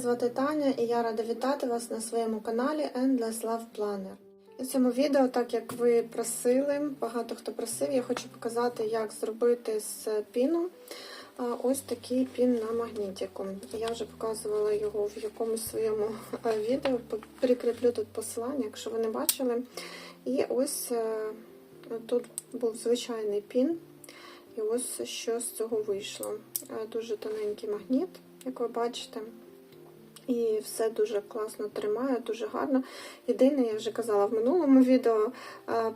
Звати Таня і я рада вітати вас на своєму каналі Endless Love Planner. У цьому відео, так як ви просили, багато хто просив, я хочу показати, як зробити з піну ось такий пін на магнітіку. Я вже показувала його в якомусь своєму відео. Прикріплю тут посилання, якщо ви не бачили. І ось тут був звичайний пін. І ось що з цього вийшло. Дуже тоненький магніт як ви бачите. І все дуже класно тримає, дуже гарно. Єдине, я вже казала в минулому відео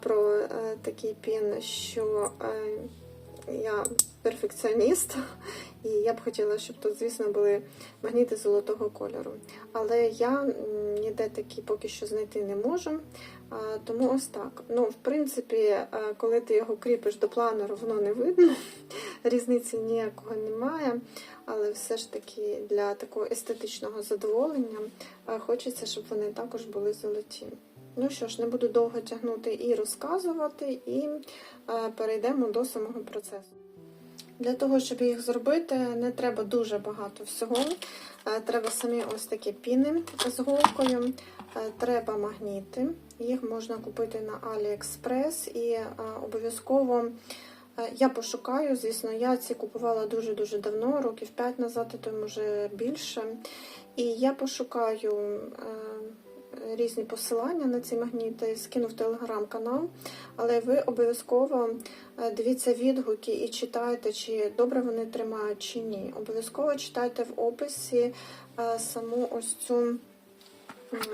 про такий пін, що я перфекціоніст, і я б хотіла, щоб тут, звісно, були магніти золотого кольору. Але я ніде такі поки що знайти не можу. Тому ось так. Ну, в принципі, коли ти його кріпиш до планеру, воно не видно, різниці ніякого немає. Але все ж таки для такого естетичного задоволення хочеться, щоб вони також були золоті. Ну що ж, не буду довго тягнути і розказувати, і перейдемо до самого процесу. Для того, щоб їх зробити, не треба дуже багато всього. Треба самі ось такі піни з голкою, треба магніти. Їх можна купити на AliExpress і обов'язково я пошукаю, звісно, я ці купувала дуже-дуже давно, років 5 назад, і то може більше. І я пошукаю різні посилання на ці магніти, скину в телеграм-канал, але ви обов'язково дивіться відгуки і читайте, чи добре вони тримають, чи ні. Обов'язково читайте в описі саму ось цю.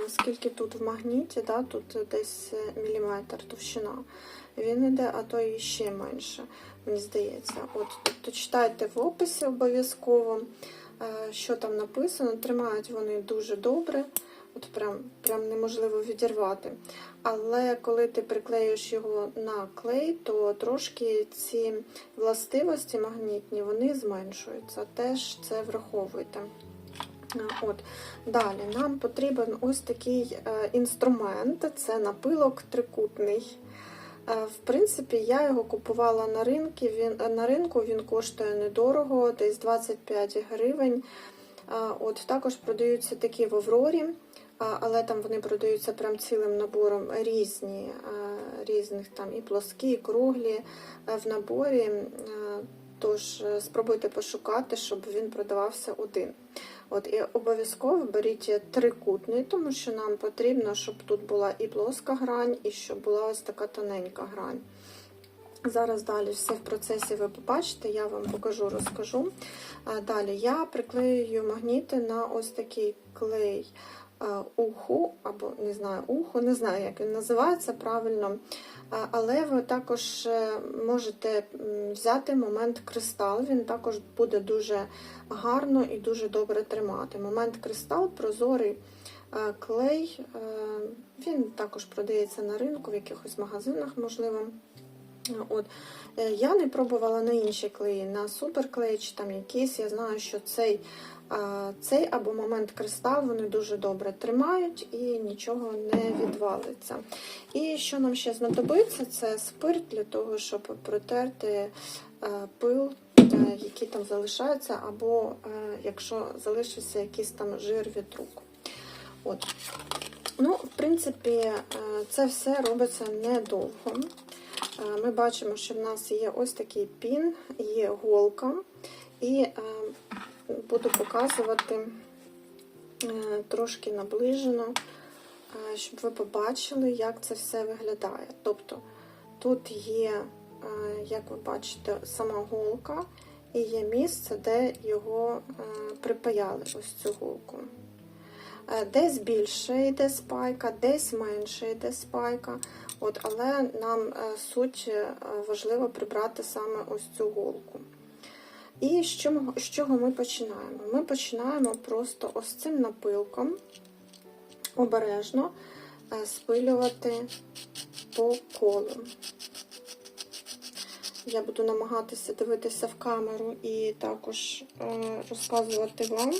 Скільки тут в магніті, да, тут десь міліметр товщина. Він йде, а то і ще менше, мені здається. От, Тобто читайте в описі обов'язково, що там написано. Тримають вони дуже добре, от прям, прям неможливо відірвати. Але коли ти приклеюєш його на клей, то трошки ці властивості магнітні вони зменшуються. Теж це враховуйте. От. Далі нам потрібен ось такий інструмент це напилок трикутний. В принципі, я його купувала на ринку, він, на ринку він коштує недорого, десь 25 гривень. От Також продаються такі в Аврорі, але там вони продаються прям цілим набором різні, різних там і плоскі, і круглі в наборі. Тож спробуйте пошукати, щоб він продавався один. От, І обов'язково беріть трикутний, тому що нам потрібно, щоб тут була і плоска грань, і щоб була ось така тоненька грань. Зараз далі все в процесі ви побачите, я вам покажу, розкажу. Далі я приклеюю магніти на ось такий клей уху, або не знаю, уху, не знаю, як він називається правильно. Але ви також е, можете взяти момент кристал, він також буде дуже гарно і дуже добре тримати. Момент кристал, прозорий е, клей, е, він також продається на ринку, в якихось магазинах, можливо. От. Я не пробувала на інші клеї, на суперклей чи там якісь. Я знаю, що цей цей або момент кристал вони дуже добре тримають і нічого не відвалиться. І що нам ще знадобиться, це спирт для того, щоб протерти е, пил, е, який там залишається, або е, якщо залишився якийсь там жир від рук. От. Ну, В принципі, це все робиться недовго. Ми бачимо, що в нас є ось такий пін, є голка, і буду показувати е, трошки наближено, е, щоб ви побачили, як це все виглядає. Тобто тут є, е, як ви бачите, сама голка, і є місце, де його припаяли, ось цю голку. Десь більше йде спайка, десь менше йде спайка. От, Але нам суть важливо прибрати саме ось цю голку. І з чого, з чого ми починаємо? Ми починаємо просто ось цим напилком обережно е, спилювати по колу. Я буду намагатися дивитися в камеру і також е, розказувати вам.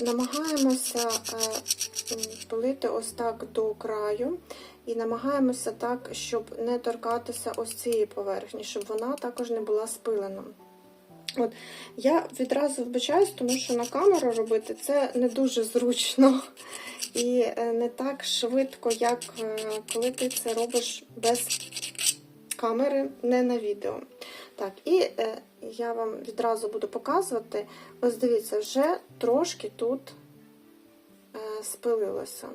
Намагаємося е, пилити ось так до краю, і намагаємося так, щоб не торкатися ось цієї поверхні, щоб вона також не була спилена. От я відразу вбачаюсь, тому що на камеру робити це не дуже зручно і е, не так швидко, як е, коли ти це робиш без камери, не на відео. Так, і е, я вам відразу буду показувати. Ось дивіться, вже трошки тут е, спилилося.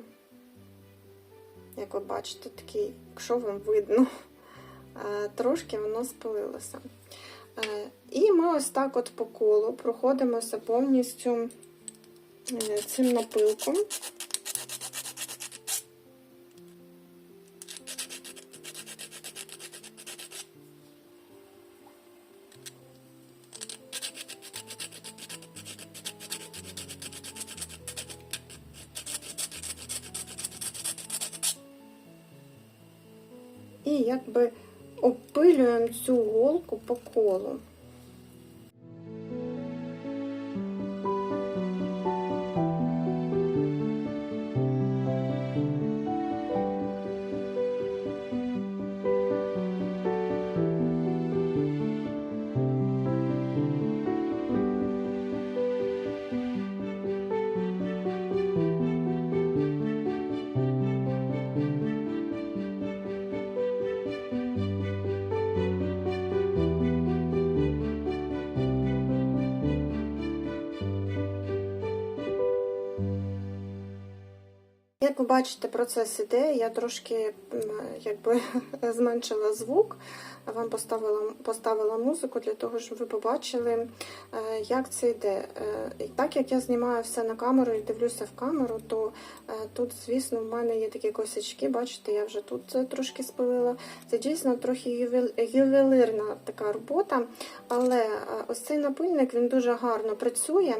Як ви бачите, такий, якщо вам видно, е, трошки воно спилилося. Е, і ми ось так от по колу проходимося повністю е, цим напилком. Опилюємо цю голку по колу. Як ви бачите, процес іде. Я трошки якби зменшила звук, вам поставила, поставила музику для того, щоб ви побачили, е, як це йде. Е, І так як я знімаю все на камеру і дивлюся в камеру, то е, тут, звісно, в мене є такі косячки. Бачите, я вже тут трошки спилила. Це дійсно трохи ювел- ювелирна така робота, але ось цей напильник він дуже гарно працює.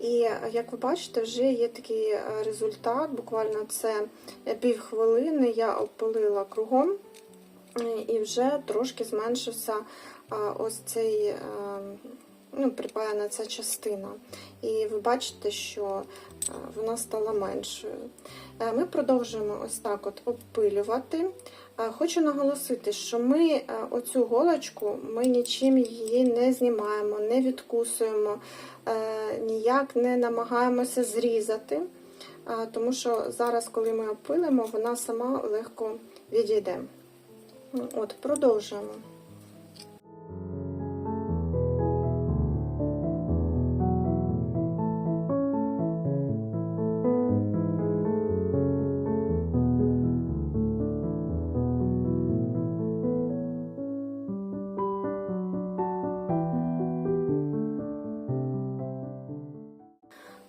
І як ви бачите, вже є такий результат. Буквально це півхвилини я опилила кругом, і вже трошки зменшився ось цей е, ну, припаяна ця частина. І ви бачите, що е, вона стала меншою. Е, Ми продовжуємо ось так от обпилювати. Е, Хочу наголосити, що ми оцю голочку ми нічим її не знімаємо, не відкусуємо, ніяк не намагаємося зрізати, тому що зараз, коли ми опилимо, вона сама легко відійде. От, продовжуємо.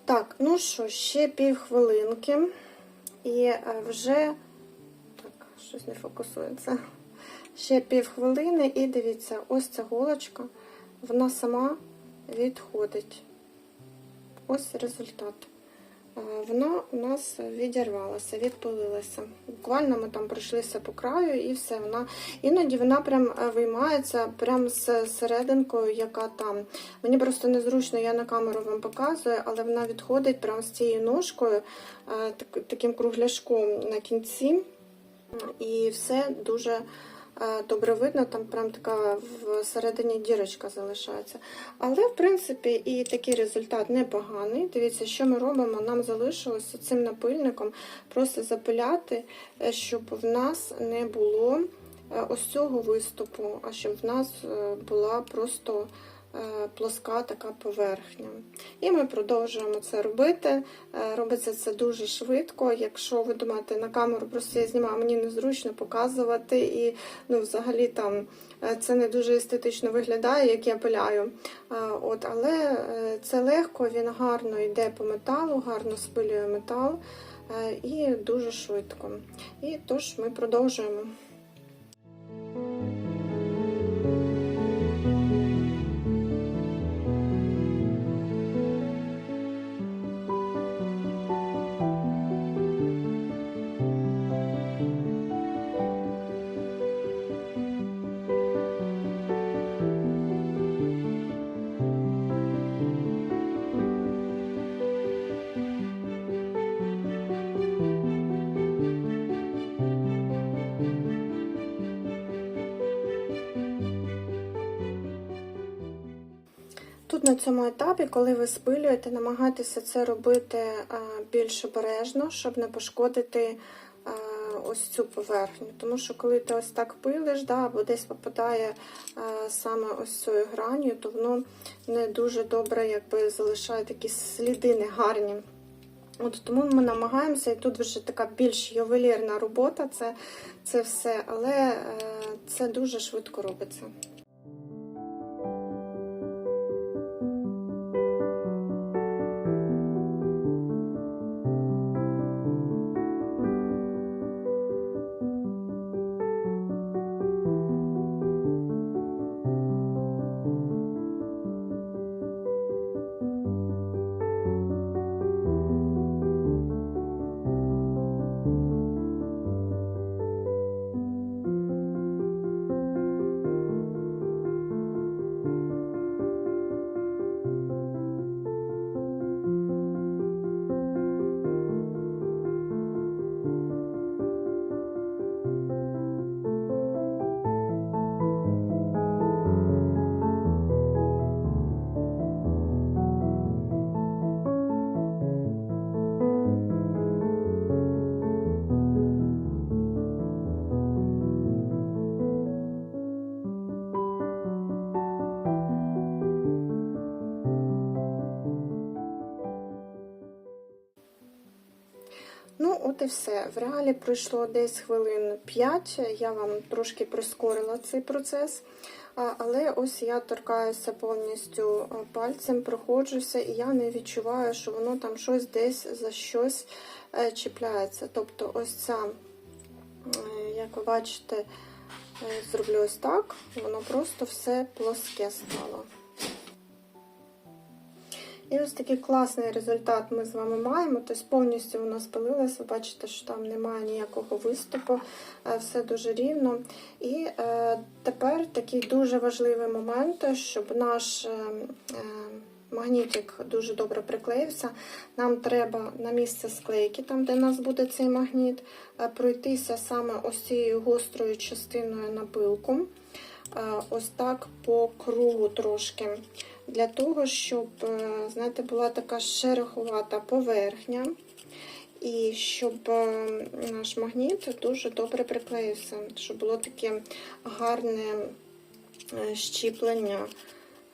Так, ну що, ще півхвилинки. І е, вже. Так, щось не фокусується. Ще півхвилини, і дивіться, ось ця голочка, вона сама відходить. Ось результат. Е, Вона у нас відірвалася, відпилилася. Буквально ми там пройшлися по краю і все. Вона іноді вона прям е, виймається прям з серединкою, яка там. Мені просто незручно, я на камеру вам показую, але вона відходить прямо з цією ножкою, е, таким кругляшком на кінці. І все дуже добре видно, там прям така всередині дірочка залишається. Але, в принципі, і такий результат непоганий. Дивіться, що ми робимо. Нам залишилося цим напильником просто запиляти, е, щоб в нас не було е, ось цього виступу, а щоб в нас е, була просто плоска така поверхня. І ми продовжуємо це робити. Е, Робиться це дуже швидко. Якщо ви думаєте, на камеру просто я знімаю, мені незручно показувати, і ну, взагалі там е, це не дуже естетично виглядає, як я пиляю. Е, От, але е, це легко, він гарно йде по металу, гарно спилює метал е, і дуже швидко. І тож ми продовжуємо. На цьому етапі, коли ви спилюєте, намагайтеся це робити більш обережно, щоб не пошкодити ось цю поверхню. Тому що коли ти ось так пилиш, да, або десь попадає саме ось цією гранью, то воно не дуже добре якби, залишає такі сліди негарні. От Тому ми намагаємося, і тут вже така більш ювелірна робота, це, це все, але е, це дуже швидко робиться. От все. В реалі пройшло десь хвилин 5. Я вам трошки прискорила цей процес. Але ось я торкаюся повністю пальцем, проходжуся, і я не відчуваю, що воно там щось десь за щось е, чіпляється. Тобто, ось ця, як ви бачите, е, зроблю ось так, воно просто все плоске стало. І ось такий класний результат ми з вами маємо. Тобто повністю воно спалилося. Ви бачите, що там немає ніякого виступу, е, все дуже рівно. І е, тепер такий дуже важливий момент, щоб наш е, е, магнітик дуже добре приклеївся. Нам треба на місце склейки, там де у нас буде цей магніт, е, пройтися саме ось цією гострою частиною на пилку. Е, ось так по кругу трошки для того, щоб, е, знаєте, була така шероховата поверхня, і щоб е, наш магніт дуже добре приклеївся, щоб було таке гарне щіплення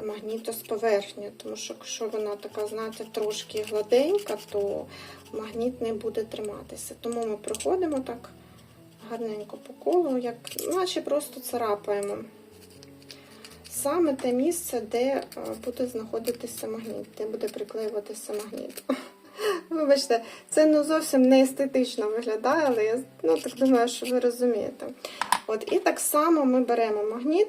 магніту з поверхні. Тому що, якщо вона така, знаєте, трошки гладенька, то магніт не буде триматися. Тому ми проходимо так гарненько по колу, як наче просто царапаємо саме те місце, де е, буде знаходитися магніт, де буде приклеюватися магніт. Вибачте, це ну, зовсім не естетично виглядає, але я ну, так думаю, що ви розумієте. От, І так само ми беремо магніт,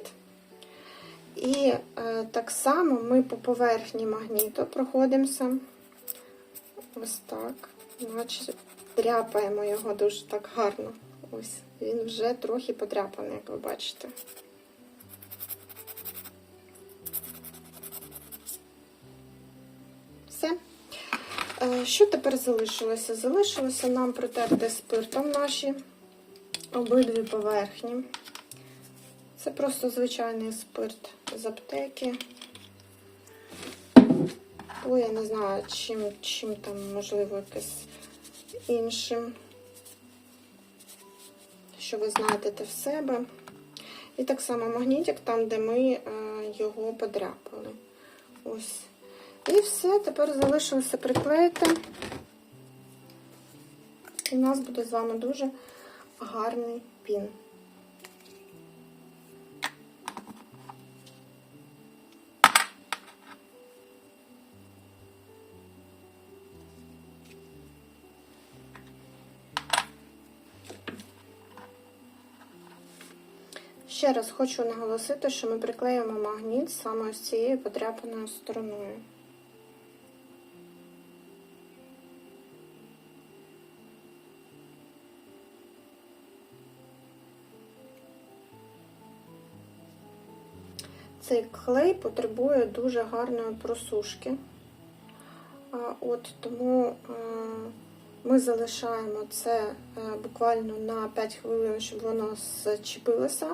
і е, так само ми по поверхні магніту проходимося. Ось так. Значить, дряпаємо його дуже так гарно. Ось, він вже трохи подряпаний, як ви бачите. Що тепер залишилося? Залишилося нам протерти спиртом наші обидві поверхні. Це просто звичайний спирт з аптеки. Бо я не знаю, чим, чим там, можливо, якесь іншим, що ви знайдете в себе. І так само магнітик, там, де ми е, його подряпали. Ось. І все, тепер залишилося приклеїти. І у нас буде з вами дуже гарний пін. Ще раз хочу наголосити, що ми приклеїмо магніт саме ось цією подряпаною стороною. Цей клей потребує дуже гарної просушки. От Тому ми залишаємо це е, буквально на 5 хвилин, щоб воно зчепилося,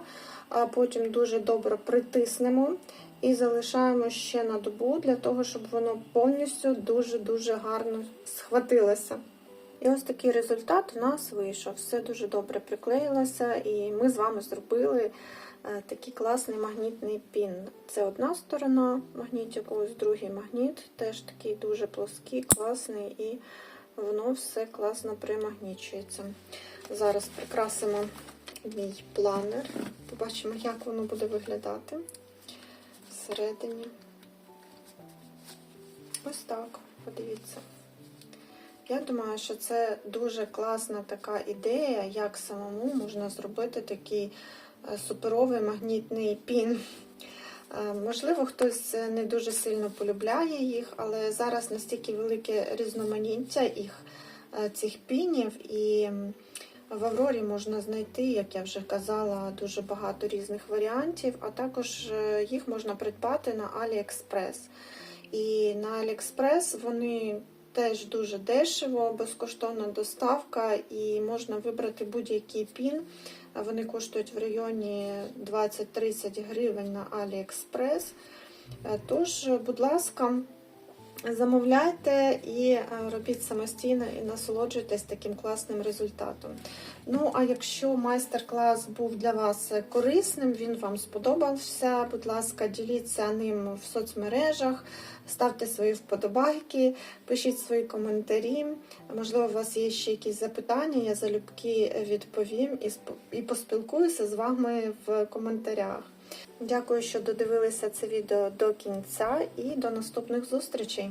а потім дуже добре притиснемо і залишаємо ще на добу для того, щоб воно повністю дуже-дуже гарно схватилося. І ось такий результат у нас вийшов. Все дуже добре приклеїлося, і ми з вами зробили е, такий класний магнітний пін. Це одна сторона магнітику, ось другий магніт, теж такий дуже плоский, класний, і воно все класно примагнічується. Зараз прикрасимо мій планер. Побачимо, як воно буде виглядати всередині. Ось так, подивіться. Я думаю, що це дуже класна така ідея, як самому можна зробити такий е, суперовий магнітний пін. Е, Можливо, хтось не дуже сильно полюбляє їх, але зараз настільки велике різноманіття їх е, цих пінів, і в Аврорі можна знайти, як я вже казала, дуже багато різних варіантів, а також е, їх можна придбати на AliExpress. І на AliExpress вони теж дуже дешево, безкоштовна доставка, і можна вибрати будь-який пін. Вони коштують в районі 20-30 гривень на AliExpress. Е, Тож, будь ласка, замовляйте і е, робіть самостійно і насолоджуйтесь таким класним результатом. Ну, а якщо майстер-клас був для вас корисним, він вам сподобався, будь ласка, діліться ним в соцмережах, ставте свої вподобайки, пишіть свої коментарі. Можливо, у вас є ще якісь запитання, я залюбки відповім і поспілкуюся з вами в коментарях. Дякую, що додивилися це відео до кінця і до наступних зустрічей!